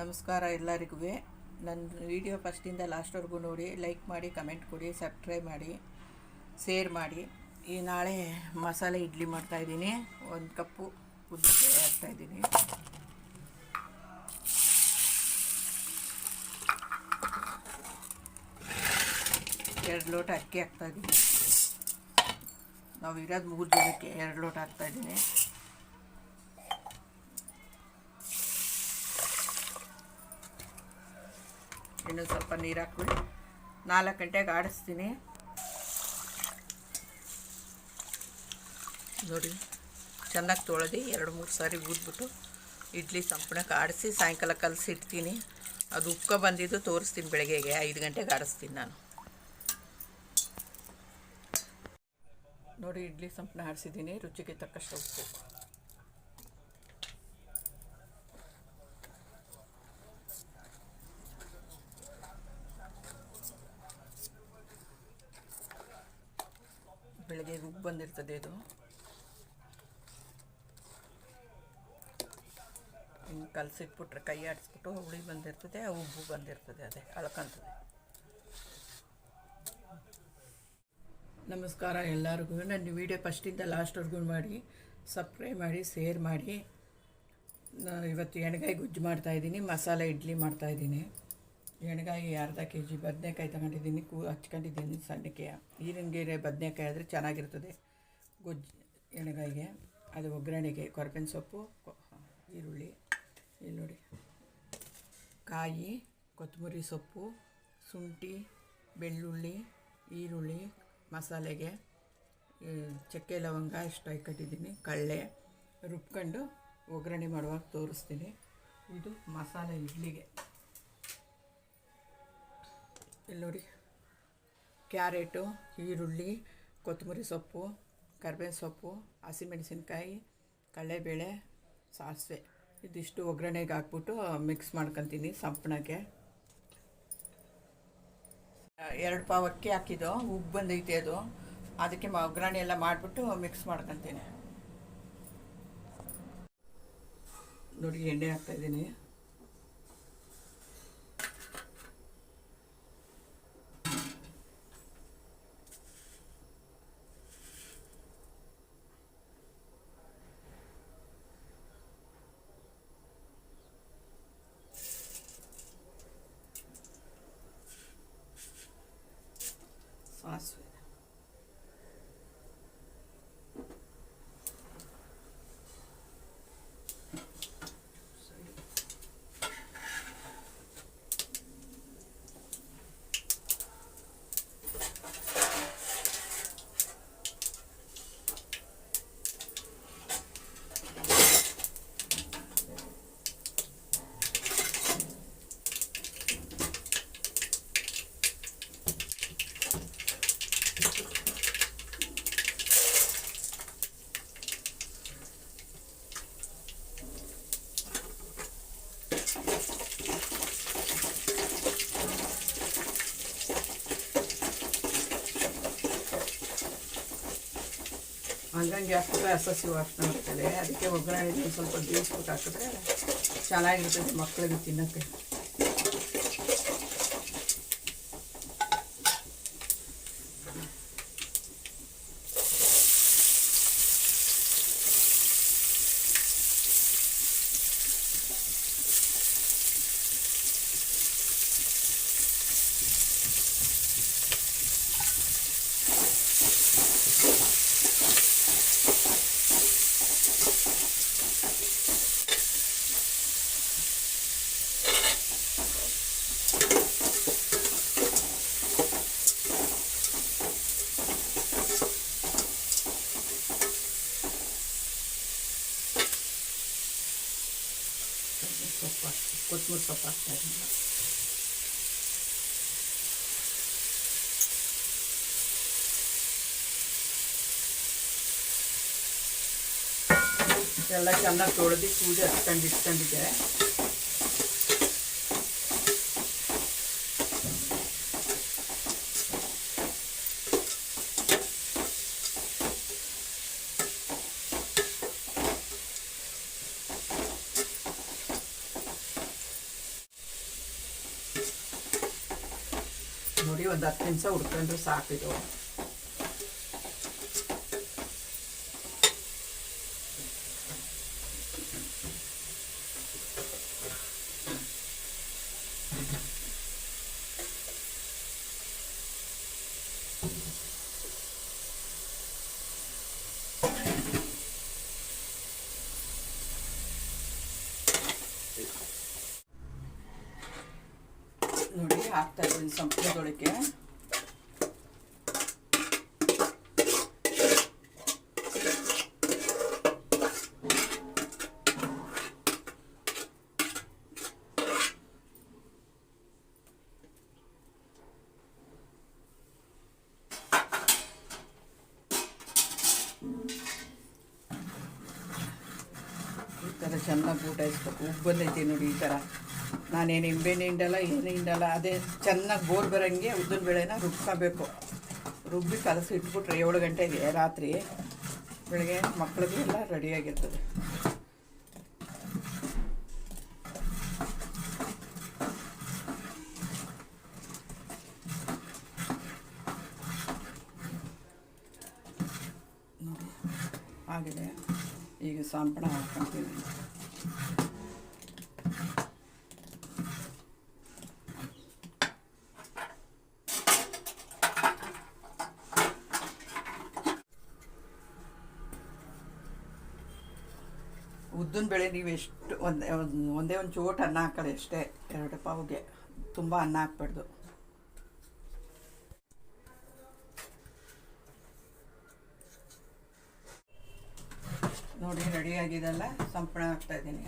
ನಮಸ್ಕಾರ ಎಲ್ಲರಿಗೂ. ನನ್ನ ವಿಡಿಯೋ ಫಸ್ಟಿಂದ ಲಾಸ್ಟ್ವರೆಗೂ ನೋಡಿ, ಲೈಕ್ ಮಾಡಿ, ಕಮೆಂಟ್ ಕೊಡಿ, ಸಬ್ಸ್ಕ್ರೈಬ್ ಮಾಡಿ, ಶೇರ್ ಮಾಡಿ. ಈ ನಾಳೆ ಮಸಾಲೆ ಇಡ್ಲಿ ಮಾಡ್ತಾಯಿದ್ದೀನಿ ಒಂದು ಕಪ್ಪು ಉದ್ದಿಗೆ ಹಾಕ್ತಾಯಿದ್ದೀನಿ ಎರಡು ಲೋಟ ಅಕ್ಕಿ ಹಾಕ್ತಾಯಿದ್ದೀನಿ ನಾವು ಇರೋದು ಮೂರು ಜನಕ್ಕೆ ಎರಡು ಲೋಟ ಹಾಕ್ತಾಯಿದ್ದೀನಿ ಇನ್ನು ಸ್ವಲ್ಪ ನೀರು ಹಾಕ್ಬಿಡಿ. ನಾಲ್ಕು ಗಂಟೆಗೆ ಆಡಿಸ್ತೀನಿ. ನೋಡಿ, ಚೆನ್ನಾಗಿ ತೊಳೆದು ಎರಡು ಮೂರು ಸಾರಿ ಊದ್ಬಿಟ್ಟು ಇಡ್ಲಿ ಸಂಪಣಕ್ಕೆ ಆಡಿಸಿ ಸಾಯಂಕಾಲ ಕಲಸಿಡ್ತೀನಿ. ಅದು ಉಕ್ಕ ಬಂದಿದ್ದು ತೋರಿಸ್ತೀನಿ ಬೆಳಗ್ಗೆಗೆ. ಐದು ಗಂಟೆಗೆ ಆಡಿಸ್ತೀನಿ ನಾನು. ನೋಡಿ, ಇಡ್ಲಿ ಸಂಪಣ ಆಡಿಸಿದ್ದೀನಿ. ರುಚಿಗೆ ತಕ್ಕಷ್ಟು ಉಪ್ಪು ಬೆಳಗ್ಗೆ ಬಂದಿರ್ತದೆ ಇದು. ಕಲಸಿಟ್ಬಿಟ್ರೆ, ಕೈ ಆಡಿಸ್ಬಿಟ್ಟು ಹುಳಿ ಬಂದಿರ್ತದೆ, ಉಬ್ಬು ಬಂದಿರ್ತದೆ ಅದೇ, ಅಳ್ಕೊಂತದೆ. ನಮಸ್ಕಾರ ಎಲ್ಲರಿಗೂ. ನನ್ನ ವಿಡಿಯೋ ಫಸ್ಟಿಂದ ಲಾಸ್ಟ್ವರೆಗೂ ಮಾಡಿ, ಸಬ್ಸ್ಕ್ರೈಬ್ ಮಾಡಿ, ಶೇರ್ ಮಾಡಿ. ಇವತ್ತು ಎಣ್ಗಾಯಿ ಗುಜ್ಜು ಮಾಡ್ತಾಯಿದ್ದೀನಿ ಮಸಾಲೆ ಇಡ್ಲಿ ಮಾಡ್ತಾಯಿದ್ದೀನಿ ಎಣ್ಗಾಯಿ ಅರ್ಧ ಕೆ ಜಿ ಬದನೆಕಾಯಿ ತಗೊಂಡಿದ್ದೀನಿ, ಕೂ, ಹಚ್ಕೊಂಡಿದ್ದೀನಿ ಸಣ್ಣಕ್ಕೆ ಈರಿನಗೆರೆ ಬದನೆಕಾಯಿ ಆದರೆ ಚೆನ್ನಾಗಿರ್ತದೆ. ಗೊಜ್ಜು, ಎಣ್ಗಾಯಿಗೆ, ಅದು ಒಗ್ಗರಣೆಗೆ ಕೊರಪಿನ ಸೊಪ್ಪು ಈರುಳ್ಳಿ, ಇಲ್ಲಿ ನೋಡಿ. ಕಾಯಿ, ಕೊತ್ತಂಬರಿ ಸೊಪ್ಪು, ಶುಂಠಿ, ಬೆಳ್ಳುಳ್ಳಿ, ಈರುಳ್ಳಿ, ಮಸಾಲೆಗೆ ಚಕ್ಕೆ ಲವಂಗ ಇಷ್ಟು ಕಟ್ಟಿದ್ದೀನಿ ಕಳ್ಳೆ ರುಬ್ಕೊಂಡು ಒಗ್ಗರಣೆ ಮಾಡುವಾಗ ತೋರಿಸ್ತೀನಿ. ಇದು ಮಸಾಲೆ ಇಡ್ಲಿಗೆ. ಇಲ್ಲಿ ನೋಡಿ. ಕ್ಯಾರೆಟು, ಈರುಳ್ಳಿ, ಕೊತ್ತಂಬರಿ ಸೊಪ್ಪು ಕರಿಬೇವಿನ ಸೊಪ್ಪು, ಹಸಿಮೆಣಸಿನ್ಕಾಯಿ, ಕಡಲೆಬೇಳೆ, ಸಾಸಿವೆ. ಇದಿಷ್ಟು ಒಗ್ಗರಣೆಗೆ ಹಾಕ್ಬಿಟ್ಟು ಮಿಕ್ಸ್ ಮಾಡ್ಕೊತೀನಿ ಸಂಪಣಕ್ಕೆ ಎರಡು ಪಾವು ಅಕ್ಕಿ ಹಾಕಿದ್ದು ಉಬ್ಬು ಬಂದೈತೆ ಅದು. ಅದಕ್ಕೆ ಒಗ್ಗರಣೆ ಎಲ್ಲ ಮಾಡಿಬಿಟ್ಟು ಮಿಕ್ಸ್ ಮಾಡ್ಕೊತೀನಿ. ನೋಡಿ, ಎಣ್ಣೆ ಹಾಕ್ತಾಯಿದ್ದೀನಿ ಸಾಸಿವೆ ಹಂಗಂಗೆ ಹಾಕಿದ್ರೆ ಹಸಿ ವಾಸನೆ ಬರ್ತದೆ ಅದಕ್ಕೆ ಒಗ್ಗರಣೆ ಒಂದು ಸ್ವಲ್ಪ ಬೇಯಿಸ್ಬಿಟ್ಟು ಹಾಕಿದ್ರೆ ಚೆನ್ನಾಗಿರ್ತದೆ ಮಕ್ಕಳಿಗೆ ತಿನ್ನೋಕ್ಕೆ ಸೊಪ್ಪು ಹಾಕ್ತೀನಿ ಕೊತ್ತಂಬರಿ ಸೊಪ್ಪು ಹಾಕ್ತಾ ಇದ್ದೀನಿ ಎಲ್ಲ ಚೆನ್ನಾಗಿ ತೊಳೆದು ಕೂಡಿ ಹಚ್ಕೊಂಡು ಇಟ್ಕೊಂಡಿದ್ದೆ ನೋಡಿ ಒಂದು ಹತ್ತು ನಿಮಿಷ ಹುಡ್ಕೊಂಡ್ರೆ ಸಾಕಿದು ನೋಡಿ ಹಾಕ್ತಾ ಇದ್ದೀನಿ ಸಂಪಳದೊಳಗೆ ಈ ಥರ ಚೆನ್ನಾಗಿ ಊಟ ಇಸ್ಬೇಕು. ಉಪ್ಪು ಬಂದೈತಿ ನೋಡಿ ಈ ಥರ ನಾನೇನು ಏನು ಹಿಂಡಲ್ಲ ಅದೇ ಚೆನ್ನಾಗಿ ಬೋರ್ ಬರೋಂಗೆ ಉದ್ದಿನ ಬೇಳೆನ ರುಬ್ಕೋಬೇಕು. ರುಬ್ಬಿ ಕಲಸಿ ಇಟ್ಬಿಟ್ರೆ ಏಳು ಗಂಟೆಗೆ, ರಾತ್ರಿ ಬೆಳಗ್ಗೆ ಮಕ್ಕಳಿಗೆ ಎಲ್ಲ ರೆಡಿಯಾಗಿರ್ತದೆ ಆಗಿದೆ. ಈಗ ಸಾಂಪಣ ಹಾಕ್ಕೊಂತೀನಿ. ಉದ್ದಿನ ಬೇಳೆ ನೀವು ಎಷ್ಟು ಒಂದೇ, ಒಂದು, ಒಂದೇ ಚೋಟ ಅನ್ನ ಹಾಕೊಳ್ಳಿ ಅಷ್ಟೇ. ಎರಡು ಪಾವ್ಗೆ. ತುಂಬ ಅನ್ನ ಹಾಕ್ಬಾರ್ದು. ನೋಡಿ ರೆಡಿ ಆಗಿದೆಲ್ಲ. ಸಂಪಣ ಹಾಕ್ತಾ ಇದ್ದೀನಿ.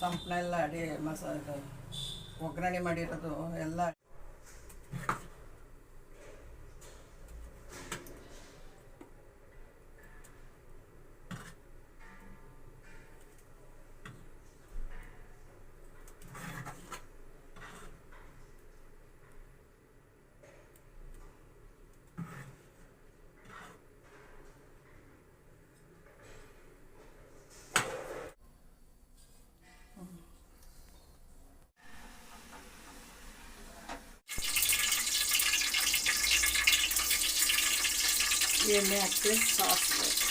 ಸಂಪಣ ಎಲ್ಲ ಅಡಿ ಮಸ ಒಗ್ಗರಣೆ ಮಾಡಿರೋದು ಎಲ್ಲ ಎಣ್ಣೆ ಹಾಕಿ ಸಾಸಿವೆ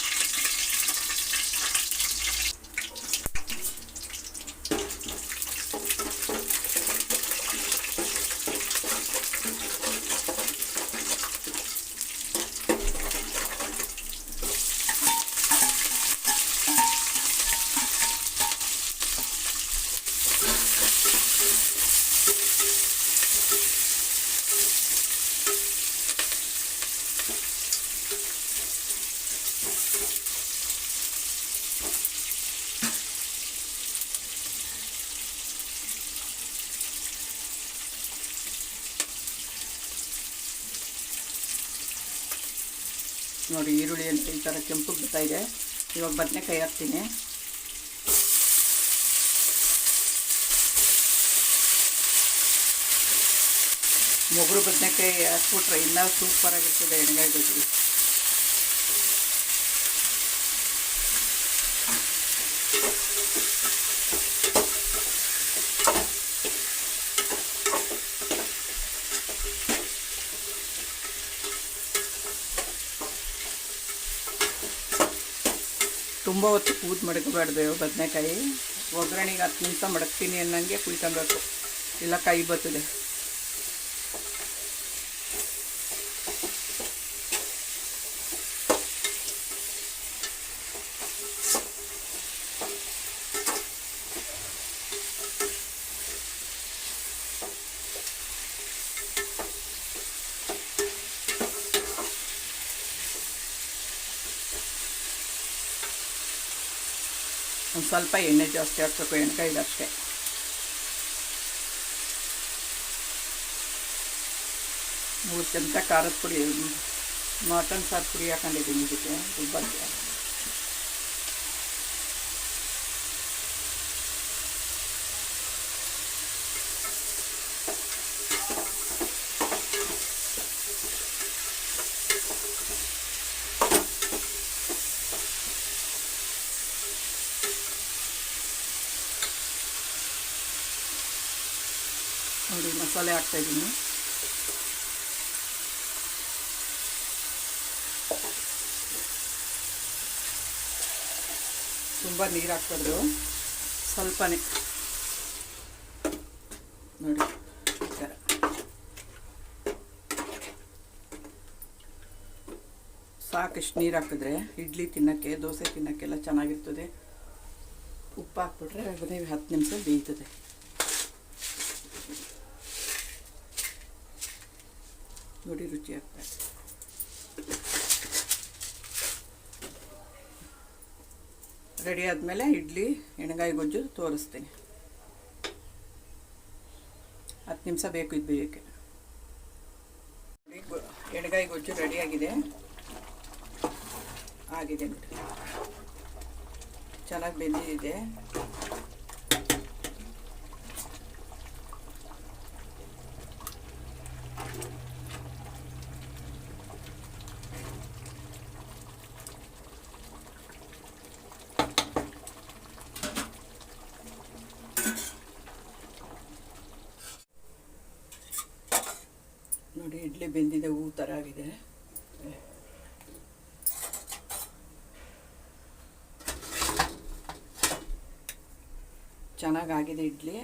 ನೋಡಿ ಈರುಳ್ಳಿ ಅಂತ ಈ ಥರ ಕೆಂಪು ಬರ್ತಾ ಇದೆ. ಇವಾಗ ಬದನೆಕಾಯಿ ಹಾಕ್ತೀನಿ. ಮೊಗರು ಬದನೆಕಾಯಿ ಹಾಕ್ಬಿಟ್ರೆ ಇನ್ನೂ ಸೂಪರಾಗಿರ್ತದೆ ಎಣ್ಣೆಗಾಯಿ ಗೊಜ್ಜು. ತುಂಬ ಹೊತ್ತು ಕೂತ್ ಮಡಗಬಾರ್ದು ಬದನೆಕಾಯಿ. ಒಗ್ಗರಣೆಗೆ ಹತ್ತು ನಿಮಿಷ ಮಡಗ್ತೀನಿ ಅನ್ನಂಗೆ ಕುಯ್ಕೊಬೇಕು ಇಲ್ಲ ಕೈ ಬರ್ತದೆ ಸ್ವಲ್ಪ ಎಣ್ಣೆ ಜಾಸ್ತಿ ಹಾಕ್ಬೇಕು ಎಣ್ಕಾಯಿಗೆ ಅಷ್ಟೇ ಮೂರು ಚಮಚ ಖಾರದ ಪುಡಿ ಮಟನ್ ಸಾರು ಪುಡಿ ಹಾಕೊಂಡಿದ್ದೀನಿ ಇದಕ್ಕೆ ರುಬ್ಬಕ್ಕೆ ಮಸಾಲೆ ಹಾಕ್ತಾಯಿದ್ದೀನಿ ತುಂಬ ನೀರು ಹಾಕ್ಬಾರ್ದು. ಸ್ವಲ್ಪನೇ. ನೋಡಿ ಸಾಕಷ್ಟು ನೀರು ಹಾಕಿದ್ರೆ ಇಡ್ಲಿ ತಿನ್ನೋಕ್ಕೆ, ದೋಸೆ ತಿನ್ನೋಕ್ಕೆಲ್ಲ ಚೆನ್ನಾಗಿರ್ತದೆ. ಉಪ್ಪು ಹಾಕ್ಬಿಟ್ರೆ ಬರೀ ಹತ್ತು ನಿಮಿಷ ಬೇಯ್ತದೆ ನೋಡಿ ರೆಡಿ ಆದಮೇಲೆ ಇಡ್ಲಿ, ಎಣ್ಗಾಯಿ ಗೊಜ್ಜು ತೋರಿಸ್ತೀನಿ. ಹತ್ತು ನಿಮಿಷ ಬೇಕು ಇದು ಬೇಯೋಕ್ಕೆ. ಎಣ್ಗಾಯಿ ಗೊಜ್ಜು ರೆಡಿಯಾಗಿದೆ ಆಗಿದೆ. ಚೆನ್ನಾಗಿ ಬೆಂದಿದೆ. ಇಡ್ಲಿ ಬೆಂದಿದೆ ಹೂ ಥರ ಆಗಿದೆ ಚೆನ್ನಾಗಾಗಿದೆ ಇಡ್ಲಿ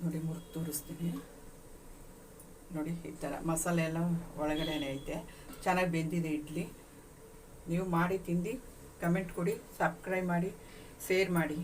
ನೋಡಿ ಮುರಿದು ತೋರಿಸ್ತೀನಿ ನೋಡಿ, ಈ ಥರ. ಮಸಾಲೆ ಎಲ್ಲ ಒಳಗಡೆನೇ ಐತೆ. ಚೆನ್ನಾಗಿ ಬೆಂದಿದೆ ಇಡ್ಲಿ. ನೀವು ಮಾಡಿ ತಿಂದು, ಕಮೆಂಟ್ ಕೊಡಿ, ಸಬ್ಸ್ಕ್ರೈಬ್ ಮಾಡಿ, ಶೇರ್ ಮಾಡಿ.